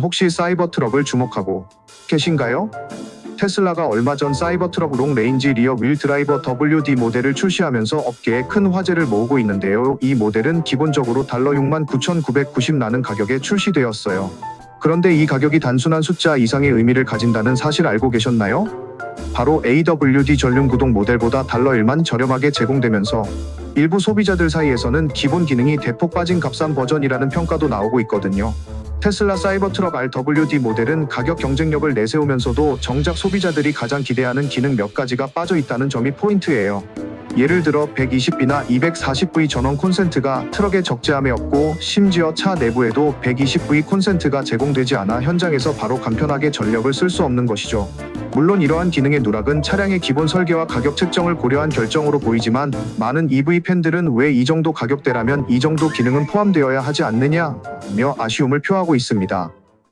혹시 사이버 트럭을 주목하고 계신가요? 테슬라가 얼마 전 사이버 트럭 롱 레인지 리어 휠 드라이버 WD 모델을 출시하면서 업계에 큰 화제를 모으고 있는데요. 이 모델은 기본적으로 달러 69,990 나는 가격에 출시되었어요. 그런데 이 가격이 단순한 숫자 이상의 의미를 가진다는 사실 알고 계셨나요? 바로 AWD 전륜 구동 모델보다 달러 1만 저렴하게 제공되면서 일부 소비자들 사이에서는 기본 기능이 대폭 빠진 값싼 버전이라는 평가도 나오고 있거든요. 테슬라 사이버트럭 RWD 모델은 가격 경쟁력을 내세우면서도 정작 소비자들이 가장 기대하는 기능 몇 가지가 빠져 있다는 점이 포인트예요. 예를 들어 120B나 240V 전원 콘센트가 트럭의 적재함에 없고 심지어 차 내부에도 120V 콘센트가 제공되지 않아 현장에서 바로 간편하게 전력을 쓸 수 없는 것이죠. 물론 이러한 기능의 누락은 차량의 기본 설계와 가격 책정을 고려한 결정으로 보이지만 많은 EV 팬들은 왜 이 정도 가격대라면 이 정도 기능은 포함되어야 하지 않느냐며 아쉬움을 표하고 있습니다.